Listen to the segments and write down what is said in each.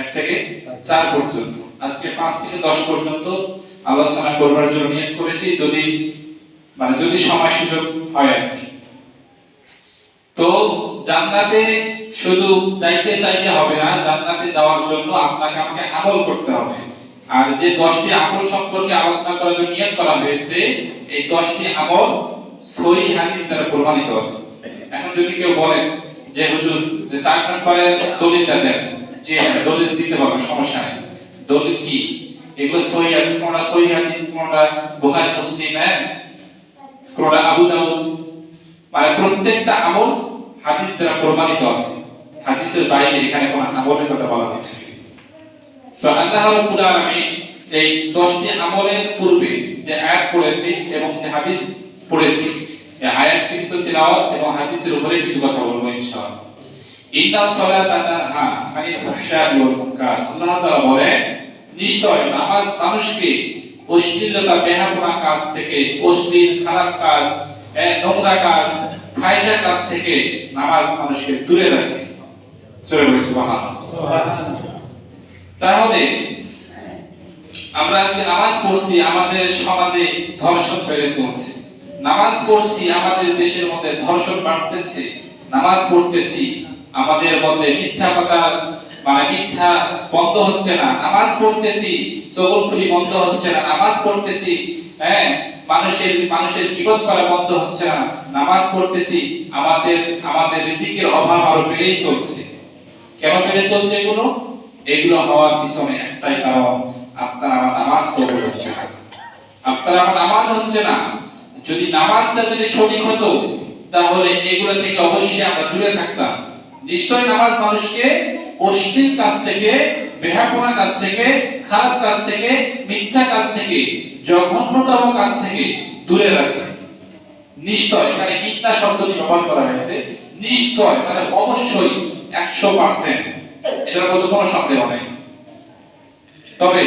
এক থেকে চার পর্যন্ত। আজকে পাঁচ থেকে দশ পর্যন্ত আলোচনা করবার জন্য নিয়ত করেছি, যদি মানে যদি সময় সুযোগ হয় আর কি। তো জান্নাতে শুধু যাইতে চাইলে হবে না, জান্নাতে যাওয়ার জন্য আপনাকে আমাকে আমল করতে হবে। আর যে দশটি আমল সম্পর্কে আলোচনা করার জন্য নিয়ত করা হয়েছে, এই দশটি আমল সহি হাদিস দ্বারা প্রমাণিত আছে। এখন যদি কেউ বলেন যে, হুজুর, যে চার পরে দলিলটা দেন। যে দলিল দিতে পারবে, সমস্যা নেই। দলিল কি? এগুলো সহি হাদিস, কোনটা সহি হাদিস, কোনটা বুখারী, মুসলিম হ্যাঁ? কোনটা আবু দাউদ। মানে প্রত্যেকটা আমল হাদিস দ্বারা প্রমাণিত আছে। হাদিসের বাইরে এখানে কোনো আমলের কথা বলা হচ্ছে তো আল্লাহ রাব্বুল আলামিন এই 10টি আমলের পূর্বে যে আয়াত পড়েছি এবং যে হাদিস পড়েছি, এই আয়াত কিন্তু তেলাওয়াত এবং হাদিসের উপরে কিছু কথা বলব ইনশাআল্লাহ। ইন্না মুনকার। আল্লাহ তাআলা নিশ্চয় নামাজ মানুষকে অশ্লীলতা বেহাপনা কাজ থেকে, অশ্লীল, খারাপ কাজ নোংরা কাজ কাজ থেকে নামাজ মানুষকে দূরে রাখে। তাহলে, আমরা আজকে নামাজ পড়ছি, আমাদের সমাজে ধর্ষণ বেড়ে চলছে। নামাজ পড়ছি, আমাদের দেশের মধ্যে ধর্ষণ বাড়তেছে, নামাজ পড়তেছি আমাদের মধ্যে মিথ্যা কথা মানে মিথ্যা বন্ধ হচ্ছে না। নামাজ পড়তেছি সবলখুরি বন্ধ হচ্ছে না। নামাজ পড়তেছি হ্যাঁ মানুষের মানুষের বিপদ করা বন্ধ হচ্ছে না। নামাজ পড়তেছি, আমাদের আমাদের রিজিকের অভাব আরও বেড়েই চলছে। কেন বেড়ে চলছে এগুলো? এগুলো হওয়ার পিছনে একটাই কারণ, আপনার আমার নামাজ কবুল হচ্ছে না। আপনার আমার নামাজ হচ্ছে না। যদি নামাজটা যদি সঠিক হতো, তাহলে এগুলো থেকে অবশ্যই আমরা দূরে থাকতাম। নিশ্চয় নামাজ মানুষকে অশ্লীল কাজ থেকে বেহাপনা কাজ থেকে, খারাপ কাজ থেকে, মিথ্যা কাজ থেকে, জঘন্যতম কাজ থেকে দূরে রাখে। নিশ্চয় এখানে ইন্না শব্দটি ব্যবহার করা হয়েছে। নিশ্চয় মানে অবশ্যই একশো পার্সেন্ট এটার মধ্যে কোনো সন্দেহ নেই। তবে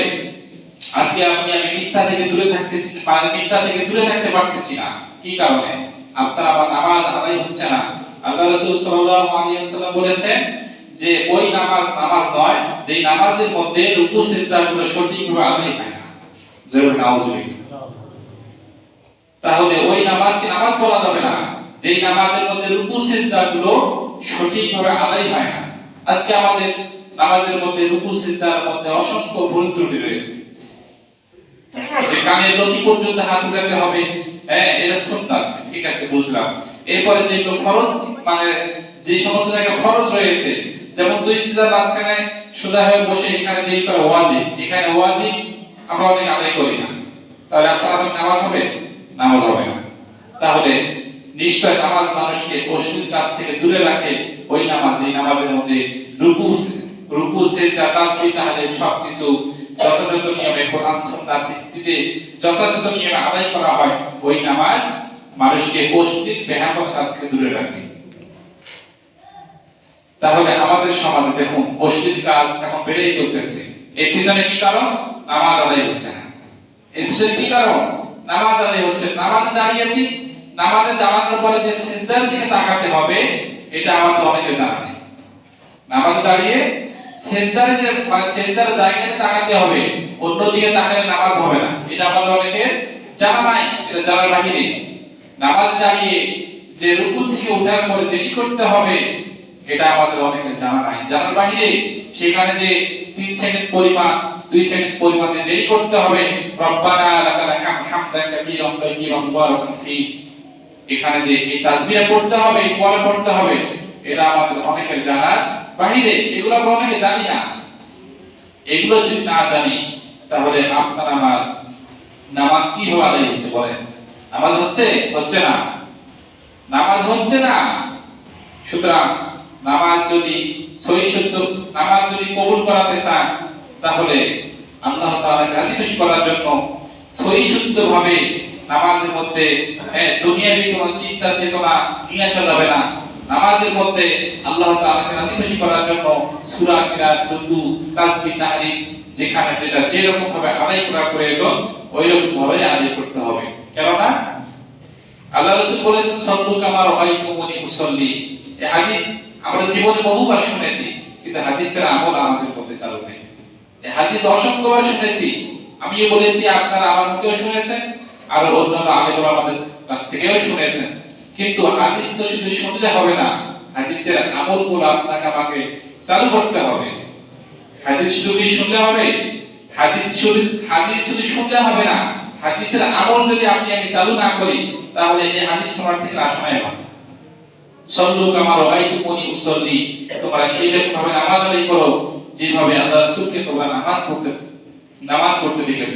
আজকে আপনি আমি মিথ্যা থেকে দূরে থাকতেছি মানে মিথ্যা থেকে দূরে থাকতে পারতেছি না। কি কারণে? আপনার আবার নামাজ আদায় হচ্ছে না। আল্লাহ রাসূল সাল্লাল্লাহু আলাইহি ওয়াসাল্লাম বলেছেন যে ওই নামাজ নামাজ নয়, যেই নামাজের মধ্যে রুকু সিজদাগুলো সঠিকভাবে আদায় হয় না। জরুরি নাউজুবিল্লাহ তাহলে ওই নামাজকে নামাজ বলা যাবে না? যেই নামাজের মধ্যে রুকু সিজদাগুলো সঠিকভাবে আদায় হয় না। আজকে আমাদের নামাজের মধ্যে রুকু, সিজদার মধ্যে অসংখ্য ভুল ত্রুটি রয়েছে। যে কানের লতি পর্যন্ত হাত উঠাতে হবে হ্যাঁ এটা সুন্নাত, ঠিক আছে, বুঝলাম। এরপরে যেগুলো ফরজ মানে যে সমস্ত জায়গায় ফরজ রয়েছে, যেমন দুই সিজদার মাঝখানে সোজা হয়ে বসে এখানে দেরি করা ওয়াজিব। এখানে ওয়াজিব আমরা অনেক আদায় করি না। তাহলে আপনার আমার নামাজ হবে? নামাজ হবে না। তাহলে নিশ্চয় নামাজ মানুষকে অশ্লীল কাজ থেকে দূরে রাখে ওই নামাজ, এই নামাজের মধ্যে রুকু রুকু, সেজদা তাসবিহ তাহলিল সবকিছু যথাযথ নিয়মে কোরআন সুন্নাহর ভিত্তিতে যথাযথ নিয়মে আদায় করা হয়। ওই নামাজ মানুষকে অশ্লীল বেহাপন কাজ দূরে রাখে। তাহলে আমাদের সমাজে দেখুন, অশ্লীল কাজ এখন বেড়েই চলতেছে। এর পিছনে কি কারণ? নামাজ আদায় হচ্ছে না। এর পিছনে কি কারণ? নামাজ আদায় হচ্ছে। নামাজে দাঁড়িয়েছি। নামাজে দাঁড়ানোর পরে যে সিজদার দিকে তাকাতে হবে, এটা আমাদের অনেকে জানা। নেই নামাজে দাঁড়িয়ে সেজদারে যে মানে সেজদার জায়গাতে তাকাতে হবে অন্য দিকে তাকালে নামাজ হবে না। এটা আমাদের অনেকে জানা নাই, এটা জানার বাহিরে নামাজে দাঁড়িয়ে যে রুকু থেকে ওঠার পরে দেরি করতে হবে, এটা আমাদের অনেকের জানা নাই। জানার বাহিরে সেখানে যে তিন সেকেন্ড পরিমাণ, দুই সেকেন্ড পরিমাণ দেরি করতে হবে, রব্বানা লাকাল হাম হামদান কাসীরান তাইয়িবান মুবারাকান ফি। এখানে যে এই তাসবিহটা পড়তে হবে পরে পড়তে হবে, এটা আমাদের অনেকের জানার বাহিরে। এগুলো আমরা অনেকে জানি না। এগুলো যদি না জানি, তাহলে আপনার আমার নামাজ কি হওয়া আদায় বলেন? নামাজ হচ্ছে হচ্ছে না। নামাজ হচ্ছে না। সুতরাং নামাজ যদি সহি সত্য নামাজ যদি কবুল করাতে চান তাহলে আল্লাহ তাআলা রাজি খুশি করার জন্য সহি শুদ্ধ ভাবে নামাজের মধ্যে হ্যাঁ, দুনিয়াবি কোনো চিন্তা চেতনা নিয়ে আসা যাবে না। নামাজের মধ্যে আল্লাহ তাআলাকে রাজি খুশি করার জন্য সূরা কিরাত রুকু তাসবিহ তাহরিম যেখানে যেটা যেরকম ভাবে আদায় করা প্রয়োজন ওই রকম ভাবে আদায় করতে হবে। কেননা আল্লাহ রাসূল বলেছেন, সল্লু কামা রাআইতুমুনি উসাল্লি। এই হাদিস আমরা জীবনে বহুবার শুনেছি, কিন্তু হাদিসের আমল আমাদের মধ্যে চালু নেই। এই হাদিস অসংখ্যবার শুনেছি। আমিও বলেছি, আপনারা আমার মুখেও শুনেছেন, আর অন্যান্য আলেমরা আমাদের কাছ থেকেও শুনেছেন। কিন্তু হাদিস তো শুধু শুনলে হবে না, হাদিসের আমলগুলো আপনাকে আমাকে চালু করতে হবে। হাদিস শুধু কি শুনলে হবে? হাদিস শুধু হাদিস শুধু শুনলে হবে না হাদিসের আমল যদি আপনি আমি চালু না করি তাহলে এই হাদিস তোমার থেকে আশায় হবে সল্লু কামার রাইতু মনি উসল্লি, তোমরা সেই রকম ভাবে নামাজ আদায় করো, যেভাবে আল্লাহ রাসূলকে তোমরা নামাজ পড়তে নামাজ পড়তে দেখেছ।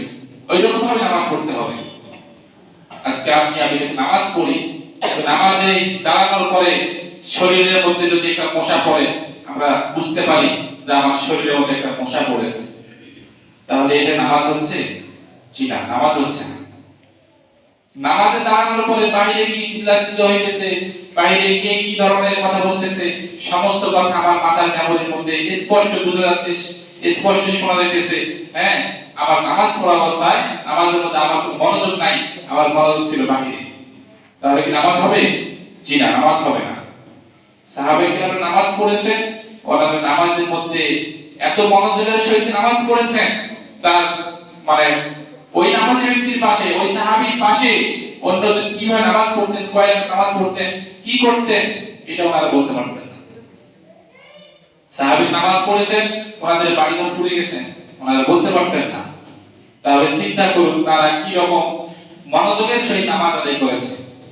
ওই রকম ভাবে নামাজ পড়তে হবে। আজকে আপনি আমি যখন নামাজ পড়ি নামাজে দাঁড়ানোর পরে শরীরের মধ্যে যদি একটা মশা পড়ে, আমরা বুঝতে পারি যে আমার শরীরের মধ্যে একটা মশা পড়েছে। তাহলে এটা নামাজ হচ্ছে? জি নামাজ হচ্ছে নামাজে দাঁড়ানোর পরে বাইরে কি চিল্লাচিল্লি হইতেছে? বাইরে কে কি ধরনের কথা বলতেছে? সমস্ত কথা আমার মাথার মেমোরির মধ্যে স্পষ্ট বোঝা যাচ্ছে, স্পষ্ট শোনা যাইতেছে। হ্যাঁ আমার নামাজ পড়া অবস্থায় নামাজের মধ্যে আমার কোনো মনোযোগ নাই, আমার মনোযোগ ছিল বাহিরে। তাহলে কি নামাজ হবে? জি না, নামাজ হবে না। সাহাবে কিরাম নামাজ পড়েছেন, ওনারা নামাজের মধ্যে এত মনোযোগের সহিত নামাজ পড়েছেন, তার মানে ওই নামাজি ব্যক্তির পাশে, ওই সাহাবীর পাশে অন্যজন কীভাবে নামাজ পড়তেন কয় নামাজ পড়তেন, কি করতেন, এটা ওনারা বলতে পারতেন না। সাহাবী নামাজ পড়েছেন, ওনাদের বাড়ি ঘর পুড়ে গেছে, ওনারা বলতে পারতেন না। তাহলে চিন্তা করুন, তারা কি রকম মনোযোগের সহিত নামাজ আদায় করেছে।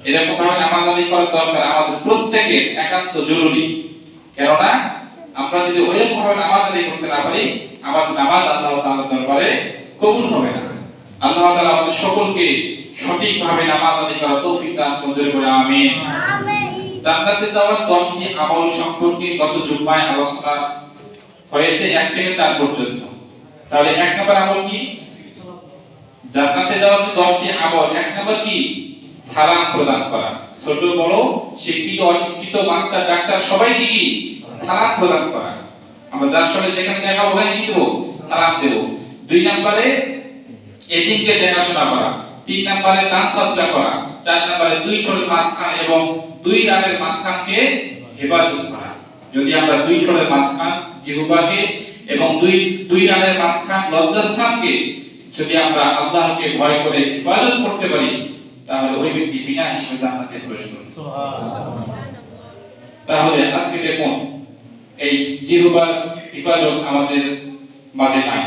এরকম ভাবে নামাজ আদায় করার দরকার আমাদের প্রত্যেকের একান্ত জরুরি। কেননা, আমরা যদি ওইরকম ভাবে নামাজ আদায় করতে না পারি, আমাদের নামাজ আল্লাহ তাআলার দরবারে কবুল হবে না। আল্লাহ তাআলা আমাদের সকলকে সঠিকভাবে নামাজ আদায় করার তৌফিক দান করুন জোরে করে আমিন। জান্নাতে যাওয়ার 10টি আমল সম্পর্কে গত জুম্মায় আলোচনা হয়েছে 1 থেকে 4 পর্যন্ত। তাহলে এক নম্বর আমল কি? জান্নাতে যাওয়ার যে 10টি আমল এক নম্বর কি? সালাম প্রদান করা। ছোট বড় শিক্ষিত অশিক্ষিত মাস্টার ডাক্তার সবাইকে কি? সালাম প্রদান করা। আমরা যার সঙ্গে যেখানে দেখা হবে কি দেবো? সালাম দেব। দুই নম্বরে এতিমকে দেখাশোনা করা। তিন নম্বরে দান সদকা করা। চার নম্বরে দুই ঠোঁটের মাঝখান এবং দুই রানের মাঝখানকে হেফাজত করা। যদি আমরা দুই ঠোঁটের মাঝখান জিহ্বাকে এবং দুই দুই রানের মাঝখান লজ্জাস্থানকে যদি আমরা আল্লাহকে ভয় করে হেফাজত করতে পারি তাহলে ওই ব্যক্তি বিনা হিসেবে জান্নাতে প্রবেশ করবে। তাহলে আজকে দেখুন এই জিহ্বার হেফাজত আমাদের মাঝে নাই।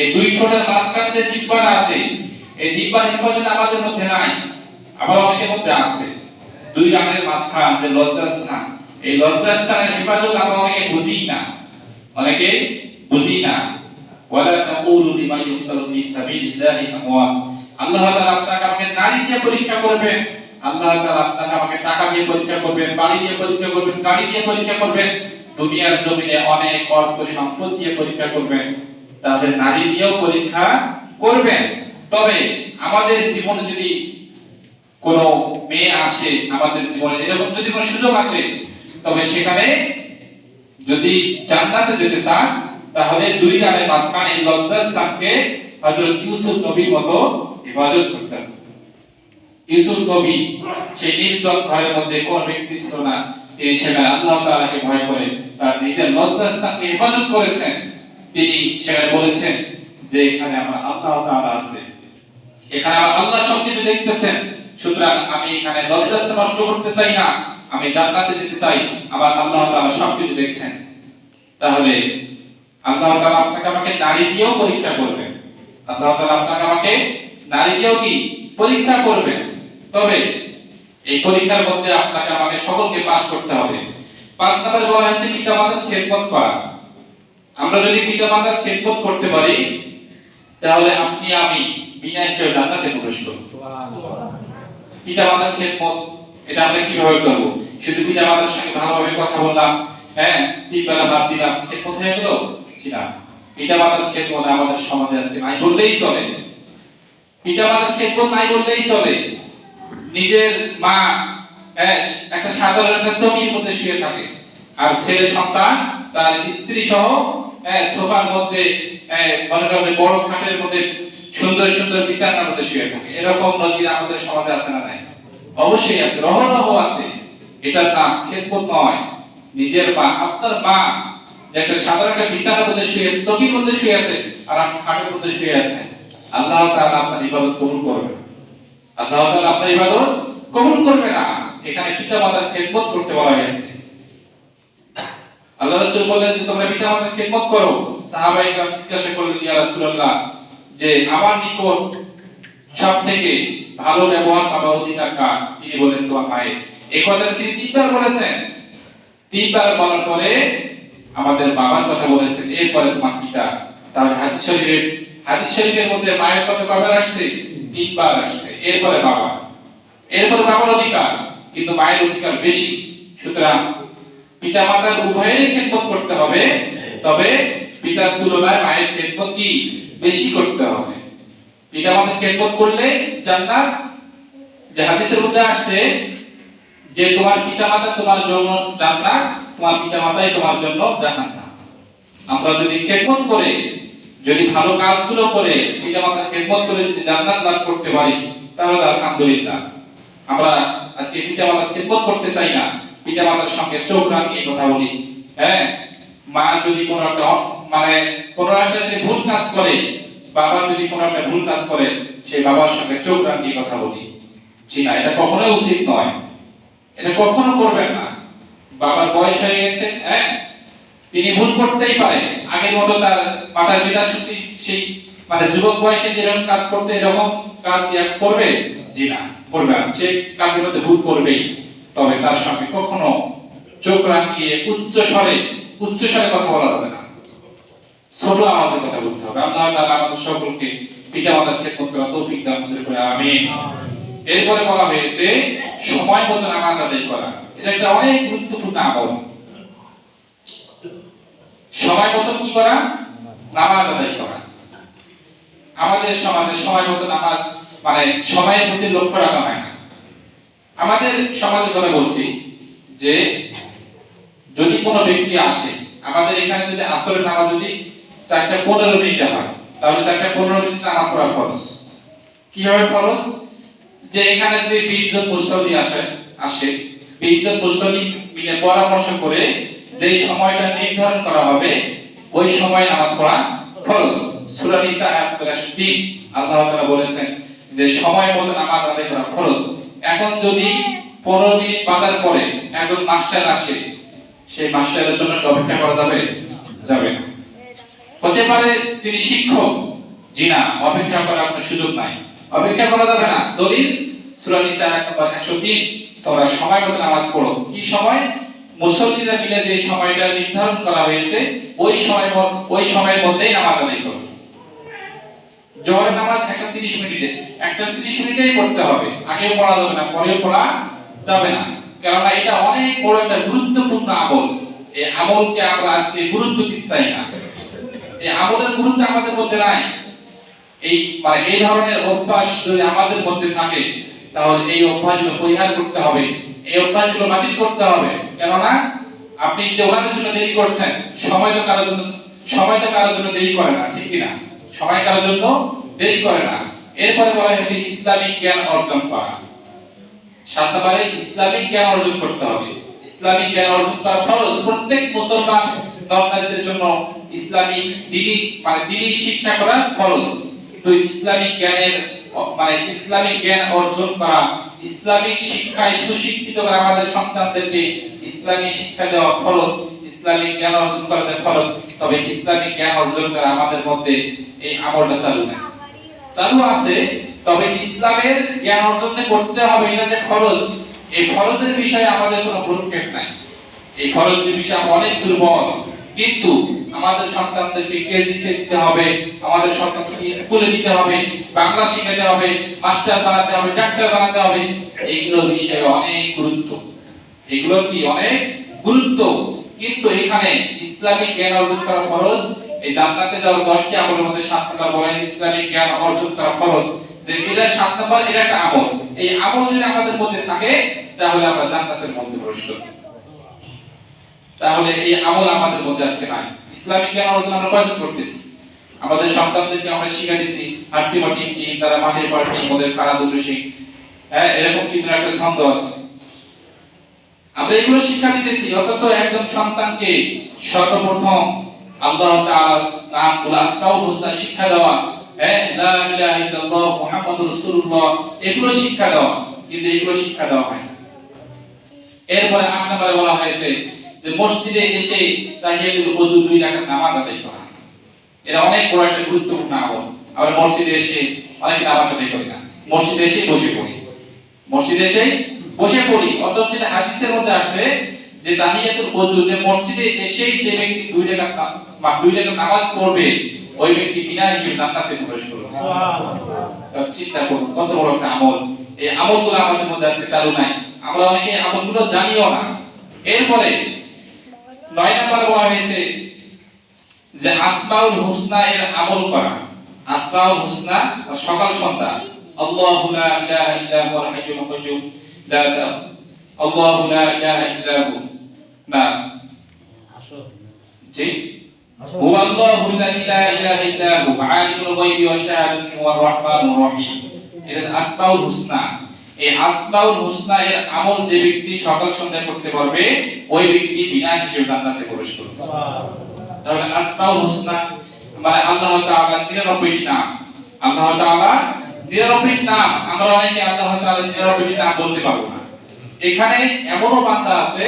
এই দুই ঠোঁটের মাঝখানে যে জিহ্বাটা আছে, এই জিহ্বার হেফাজত আমাদের মধ্যে নাই, আবার অনেকের মধ্যে আছে। দুই রানের মাঝখান যে লজ্জাস্থান এই লজ্জাস্থানের হেফাজত আমরা অনেকে বুঝি না। অনেকে বুঝি না। ওয়ালা তাকুলু লিমা ইউক্তালু ফি সাবিলিল্লাহি আমওয়াত আল্লাহ তাআলা আপনাকে আমাকে নারী দিয়ে পরীক্ষা করবেন। আল্লাহ তাআলা আপনাকে আমাকে টাকা দিয়ে পরীক্ষা করবেন, বাড়ি দিয়ে পরীক্ষা করবেন, গাড়ি দিয়ে পরীক্ষা করবেন। দুনিয়ার জমিনে অনেক অর্থ সম্পদ দিয়ে পরীক্ষা করবেন। তাহলে নারী দিয়েও পরীক্ষা করবেন। তবে আমাদের জীবনে যদি কোনো মেয়ে আসে, আমাদের জীবনে এরকম যদি কোনো সুযোগ আসে, তবে সেখানে যদি জান্নাতে যেতে চান, তাহলে দুই রানের মাঝখানে এই লজ্জাস্থানকে হযরত ইউসুফ নবীর মতো হেফাজত করতে ইউসুফ নবী সেই নির্জন ঘরের মধ্যে কোন ব্যক্তি ছিল না, তিনি সেখানে আল্লাহ তাআলাকে ভয় করে তার নিজের লজ্জাস্থানকে হেফাজত করেছেন। তিনি সেখানে বলেছেন যে এখানে আমার আল্লাহ তাআলা আছে। এখানে আমার আল্লাহ সবকিছু দেখতেছেন। সুতরাং আমি এখানে লজ্জাস্থান নষ্ট করতে চাই না। আমি জান্নাতে যেতে চাই। আমার আল্লাহ তাআলা সবকিছু দেখছেন। তাহলে আল্লাহ তাআলা আপনাকে আমাকে নারী দিয়েও পরীক্ষা করবেন। আল্লাহ তাআলা আপনাকে আমাকে নারী দিয়েও কি? পরীক্ষা করবেন। তবে এই পরীক্ষার মধ্যে আপনাকে আমাকে সকলকে পাস করতে হবে। পাঁচ নম্বরে বলা হয়েছে, পিতামাতার খেদমত করা। আমরা যদি পিতামাতার খেদমত করতে পারি তাহলে আপনি আমি বিনা হিসেবে জান্নাতে প্রবেশ করব। পিতামাতার খেদমত এটা আমরা কীভাবে করব? শুধু পিতামাতার সঙ্গে ভালোভাবে কথা বললাম হ্যাঁ তিন বেলা ভাত দিলাম খেদমত হয়ে গেল? জি না। পিতামাতার খেদমত আমাদের সমাজে আজকে নাই বললেই চলে। পিতামাতার খেদমত নাই বললেই চলে। নিজের মা হ্যাঁ, একটা সাধারণ একটা ছবির মধ্যে শুয়ে থাকে। আর ছেলে সন্তান তার স্ত্রী সহ সোফার মধ্যে মনে করেন বড় খাটের মধ্যে সুন্দর সুন্দর বিছানার মধ্যে শুয়ে থাকে। এরকম নজির আমাদের সমাজে আছে না নাই? অবশ্যই আছে রহরহ আছে। এটার নাম খেদমত নয়। নিজের মা আপনার মা যে একটা সাধারণ একটা বিছানার মধ্যে শুয়ে আছে চকির মধ্যে শুয়ে আছে আর আপনি খাটের মধ্যে শুয়ে আছেন, আল্লাহ তাআলা আপনার ইবাদত কবুল করবে। আল্লাহ তাআলা আপনার ইবাদত কবুল করবে না। এখানে পিতা মাতার খেদমত করতে বলা হয়েছে। আল্লাহ রাসূল বললেন যে তোমরা পিতা মাতার খেদমত করো সাহাবায়ে کرام জিজ্ঞাসা করলেন ইয়া রাসূলুল্লাহ যে আমার নিকট সব থেকে ভালো ব্যবহার পাবা অধিকার কার তিনি বলেন তোমার মায়ের এই কথাটা তিনি তিনবার বলেছেন তিনবার বলার পরে আমাদের বাবার কথা বলেছেন এরপরে তোমার পিতা তাহলে হাদিস শরীফের হাদিস শরীফের মধ্যে মায়ের কথা কবে আসছে তিনবার আসছে এরপরে বাবা এরপরে বাবার অধিকার কিন্তু মায়ের অধিকার বেশি সুতরাং পিতা মাতার উভয়েরই খেদমত করতে হবে। তবে পিতার তুলনায় মায়ের খেদমত কি? বেশি করতে হবে। পিতা মাতার খেদমত করলে জান্নাত যে হাদিসের মধ্যে আসছে যে তোমার পিতা মাতা তোমার জন্য জান্নাত, তোমার পিতা মাতাই তোমার জন্য জাহান্নাম। আমরা যদি খেদমত করে, যদি ভালো কাজগুলো করে, পিতা মাতার খেদমত করে যদি জান্নাত লাভ করতে পারি, তাহলে আলহামদুলিল্লাহ। আমরা আজকে পিতা মাতার খেদমত করতে চাই না। পিতা মাতার সঙ্গে চোখ রাঙিয়ে কথা বলি। হ্যাঁ? মা যদি কোনো একটা মানে কোনো একটা যদি ভুল কাজ করে, বাবা যদি কোনো একটা ভুল কাজ করে, সেই বাবার সঙ্গে চোখ রাঙিয়ে কথা বলি। জি না, এটা কখনোই উচিত নয়। এটা কখনো করবেন না। বাবার বয়স হয়ে গেছে হ্যাঁ? তিনি ভুল করতেই পারে আগের মতো তার মাতার পিতা সত্যি সেই মানে যুবক বয়সে যেরকম কাজ করতে এরকম কাজ করবে? জি না, করবে সে কাজের মধ্যে ভুল করবেই। তবে তার সঙ্গে কখনো চোখ রাখিয়ে উচ্চ স্বরে উচ্চ স্বরে কথা বলা যাবে না। ছোট আওয়াজে কথা বলতে হবে। আল্লাহ তাআলা আমাদের সকলকে পিতা মাতার খেদমত করার তৌফিক দান করে আমিন। এরপরে বলা হয়েছে সময় মতো নামাজ আদায় করা। এটা একটা অনেক গুরুত্বপূর্ণ আমল। সময় মতো কি করা? নামাজ আদায় করা। আমাদের সমাজে সময় মতো নামাজ মানে সময়ের প্রতি লক্ষ্য রাখা হয় না। আমাদের সমাজের কথা বলছি যে যদি কোনো ব্যক্তি আসে, আমাদের এখানে যদি আসরের নামাজ যদি চারটা পনেরো মিনিটে হয়, তাহলে চারটা পনেরো মিনিট নামাজ পড়া খরচ কীভাবে খরচ যে এখানে যদি বিশ জন মুসল্লি আসে আসে, বিশ জন মুসল্লি মিলে পরামর্শ করে যে সময়টা নির্ধারণ করা হবে, ওই সময় নামাজ পড়া ফরজ। সূরা নিসা আয়াত 103 আল্লাহ তাআলা বলেছেন যে সময় মতো নামাজ আদায় করা ফরজ। এখন যদি 15 মিনিট বাজার পরে একজন মাস্টার আসে, সেই মাস্টারের জন্য অপেক্ষা করা যাবে? যাবে হতে পারে তিনি শিক্ষক জি না অপেক্ষা করার কোনো সুযোগ নাই। অপেক্ষা করা যাবে না। দলিল, সূরা নিসা নম্বর 103 তোমরা সময় মতো নামাজ পড়ো। কি সময়? মুসল্লিরা মিলে যে সময়টা নির্ধারণ করা হয়েছে, ওই সময় ওই সময়ের মধ্যেই নামাজ আদায় করো। জোহর নামাজ একটা 30 মিনিটে। একটা 30 মিনিটেই পড়তে হবে। আগেও পড়া যাবে না, পরেও পড়া যাবে না। কেননা এটা অনেক বড় একটা গুরুত্বপূর্ণ আমল। এই আমলকে আমরা আজকে গুরুত্ব দিতে চাই না। এই আমলের গুরুত্ব আমাদের মধ্যে নাই। এই মানে এই ধরনের অভ্যাস যদি আমাদের মধ্যে থাকে, তাহলে এই অভ্যাসগুলো পরিহার করতে হবে। এই অভ্যাসগুলো বাতিল করতে হবে। কেননা আপনি যে ওখানের জন্য দেরি করছেন, সময় তো কারোর জন্য সময় তো কারোর জন্য দেরি করে না, ঠিক কি না সময় কারোর জন্য দেরি করে না। এরপরে বলা হয়েছে ইসলামিক জ্ঞান অর্জন করা। সাত নম্বরে ইসলামিক জ্ঞান অর্জন করতে হবে। ইসলামিক জ্ঞান অর্জন করা ফরজ। প্রত্যেক মুসলমান দরকারীদের জন্য ইসলামিক দিনী মানে দিনী শিক্ষা করা ফরজ। কিন্তু ইসলামিক জ্ঞানের মানে ইসলামিক জ্ঞান অর্জন করা, ইসলামিক শিক্ষায় সুশিক্ষিত করা আমাদের সন্তানদেরকে ইসলামী শিক্ষা দেওয়া ফরজ। ইসলামিক জ্ঞান অর্জন করা ফরজ। তবে ইসলামিক জ্ঞান অর্জন করা আমাদের মধ্যে এই আমলটা চালু নেই। চালু আছে, তবে ইসলামের জ্ঞান অর্জন যে করতে হবে, এটা যে ফরজ এই ফরজের বিষয়ে আমাদের কোনো ভ্রুক্ষেপ নাই। এই ফরজের বিষয়ে অনেক দুর্বল। কিন্তু আমাদের সন্তানদেরকে কেজিতে দিতে হবে, আমাদের সন্তানদেরকে স্কুলে দিতে হবে, বাংলা শিখাতে হবে, মাস্টার বানাতে হবে, ডাক্তার বানাতে হবে এইগুলো বিষয়ে অনেক গুরুত্ব। এগুলো কি অনেক গুরুত্ব? কিন্তু এখানে ইসলামিক জ্ঞান অর্জন করা ফরজ এই জান্নাতে যাওয়ার দশটি আমলের মধ্যে সাত নম্বর বলা ইসলামিক জ্ঞান, অর্জন করা ফরজ। যে এটা সাত নম্বর, এটা একটা আমল। এই আমল যদি আমাদের মধ্যে থাকে, তাহলে আমরা জান্নাতের মধ্যে প্রবেশ করব। তাহলে এই আমল আমাদের মধ্যে আজকে নাই। ইসলামিক জ্ঞান অর্জন আমরা কয়জন করতেছি? আমাদের সন্তানদেরকে আমরা শিখা দিছি হাট্টি মাটি কি তারা মাঠের পাটি ওদের খাড়া দুটো শিখ। হ্যাঁ এরকম কিছু একটা ছন্দ আছে। আমরা এগুলো শিক্ষা দিতেছি, অথচ একজন সন্তানকে সর্বপ্রথম আল্লাহ হোসনা শিক্ষা দেওয়া। হ্যাঁ লা ইলাহা ইল্লাল্লাহ এগুলো শিক্ষা দেওয়া, কিন্তু এগুলো শিক্ষা দেওয়া হয় এরপরে আট নম্বরে বলা হয়েছে যে মসজিদে এসে তাহিয়াতুল ওযু দুই রাকাত নামাজ আদায় করা। এটা অনেক বড় একটা গুরুত্বপূর্ণ আমল। আমরা মসজিদে এসে অনেক নামাজ আদায় করি না। মসজিদে এসে বসে পড়ি। মসজিদে এসে বসে পড়ি, অথচ সেটা হাদিসের মধ্যে আসে যে তাহিয়াতুল ওযু যে মসজিদে এসেই যে ব্যক্তি দুই রাকাত বা দুই রাকাত নামাজ পড়বে ওই ব্যক্তি বিনা হিসেবে জান্নাতে প্রবেশ করবে। তাহলে চিন্তা করুন কত বড় একটা আমল। এই আমলগুলো আমাদের মধ্যে আজকে চালু নাই। আমরা অনেকে আমলগুলো জানিও না। এরপরে নয় নম্বর বলা হয়েছে যে আসমাউল হুসনা এর আমল করা। আসমাউল হুসনা সকাল সন্ধ্যা। আল্লাহু লা ইলাহা ইল্লা হুয়াল হাইয়ুল কাইয়্যুম। লা তাখ আল্লাহু লা ইলাহা ইল্লা হু না জি هو الله الذي لا اله الا هو عالم الغيب والشهاده هو الرحمن الرحيم এটা হচ্ছে আসমাউল হুসনা এই আসমাউল হুসনা এর আমল যে ব্যক্তি সকাল সন্ধ্যা করতে পারবে ওই ব্যক্তি বিনা হিসেবে জান্নাতে প্রবেশ করবে তাহলে আসমাউল হুসনা মানে আল্লাহ তাআলা 99টি নাম আল্লাহ তাআলা 99টি নাম আমরা অনেকে আল্লাহ তাআলা 99টি নাম বলতে পারবো না এখানে এমনও বান্দা আছে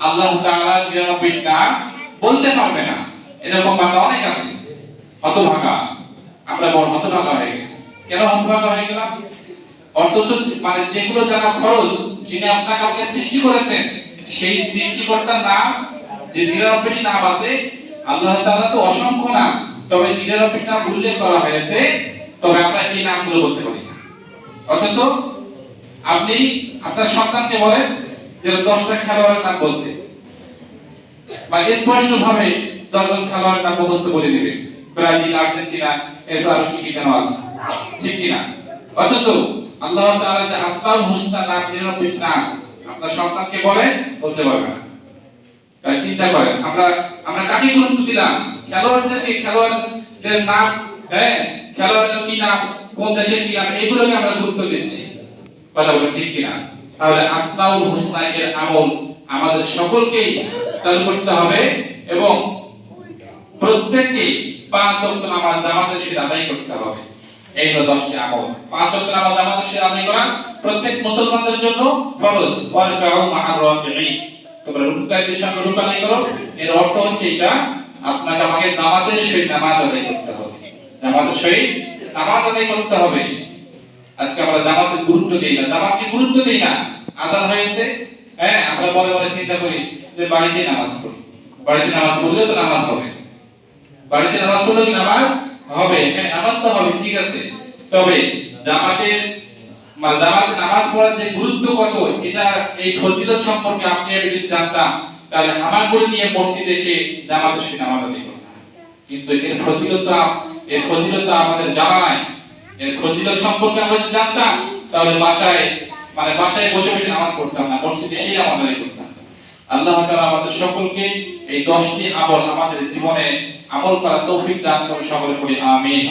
আল্লাহ তাআলা 99টি নাম বলতে পারবে না। এরকম বান্দা অনেক আছে। হতভাগা। আমরা বড় হতভাগা হয়ে গেছি। কেন হতভাগা হয়ে গেলাম? অথচ মানে যেগুলো জানা খরচ যিনি আপনাকে আমাকে সৃষ্টি করেছেন, সেই সৃষ্টিকর্তার নাম যে নিরানব্বইটি নাম আছে, আল্লাহ তাআলা তো অসংখ্য নাম। তবে নিরানব্বইটি নাম উল্লেখ করা হয়েছে, তবে আমরা এই নামগুলো বলতে পারি অথচ আপনি আপনার সন্তানকে বলেন যে দশটা খেলোয়াড়ের নাম বলতে। বা স্পষ্ট ভাবে দশজন খেলোয়াড়ের নাম মুখস্থ বলে দিবে। ব্রাজিল, আর্জেন্টিনা, এরপর আরও কি কি যেন আছে। ঠিক কি না অথচ আল্লাহ তাআলা যে আসমাউল হুসনা নাম নাম, আপনার সন্তানকে বলে, বলতে পারবে না। তাই চিন্তা করেন, আমরা আমরা কাকে গুরুত্ব দিলাম? খেলোয়াড়দেরকে খেলোয়াড়দের নাম হ্যাঁ খেলোয়াড়দের কি নাম, কোন দেশের কি নাম, এগুলোকে আমরা গুরুত্ব দিচ্ছি। কথা বলেন ঠিক কিনা? তাহলে আসমাউল হুসনা এর আমল আমাদের সকলকেই চালু করতে হবে এবং প্রত্যেককে পাঁচ ওয়াক্ত নামাজ জামাতের সাথে আদায় করতে হবে। এই হলো দশটি আমল। পাঁচ ওয়াক্ত নামাজ জামাতের সাথে আদায় করা প্রত্যেক মুসলমানদের জন্য ফরজ। ওয়ারকাউ মা'আর রাকিঈন তোমরা রুকুকাইদের সঙ্গে রুকু আদায় করো। এর অর্থ হচ্ছে এটা, আপনাকে আমাকে জামাতের সহিত নামাজ আদায় করতে হবে। জামাতের সহিত নামাজ আদায় করতে হবে। আজকে আমরা জামাতে গুরুত্ব দেই না। জামাতকে গুরুত্ব দেই না। আজান হয়েছে হ্যাঁ আমরা বলে বলে চিন্তা করি যে বাড়িতে নামাজ পড়ি। বাড়িতে নামাজ পড়লে তো নামাজ হবে। বাড়িতে নামাজ পড়লে কি নামাজ হবে? হ্যাঁ নামাজ তো হবে, ঠিক আছে। তবে জামাতের মা, জামাতে নামাজ পড়ার যে গুরুত্ব কত, এটা এই ফজিলত সম্পর্কে আপনি যদি জানতাম, তাহলে আমার করে নিয়ে মসজিদে এসে জামাতে সে নামাজ আদায় করতাম। কিন্তু এর ফজিলত এর ফজিলত আমাদের জানা নাই। এর ফজিলত সম্পর্কে আমরা জানতাম, তাহলে বাসায় মানে বাসায় বসে বসে নামাজ পড়তাম না, মসজিদে সেই নামাজ করতাম। আল্লাহ তাআলা আমাদের সকলকে এই দশটি আমল আমাদের জীবনে আমল করার তৌফিক দান করে সকলে পড়ি আমিন।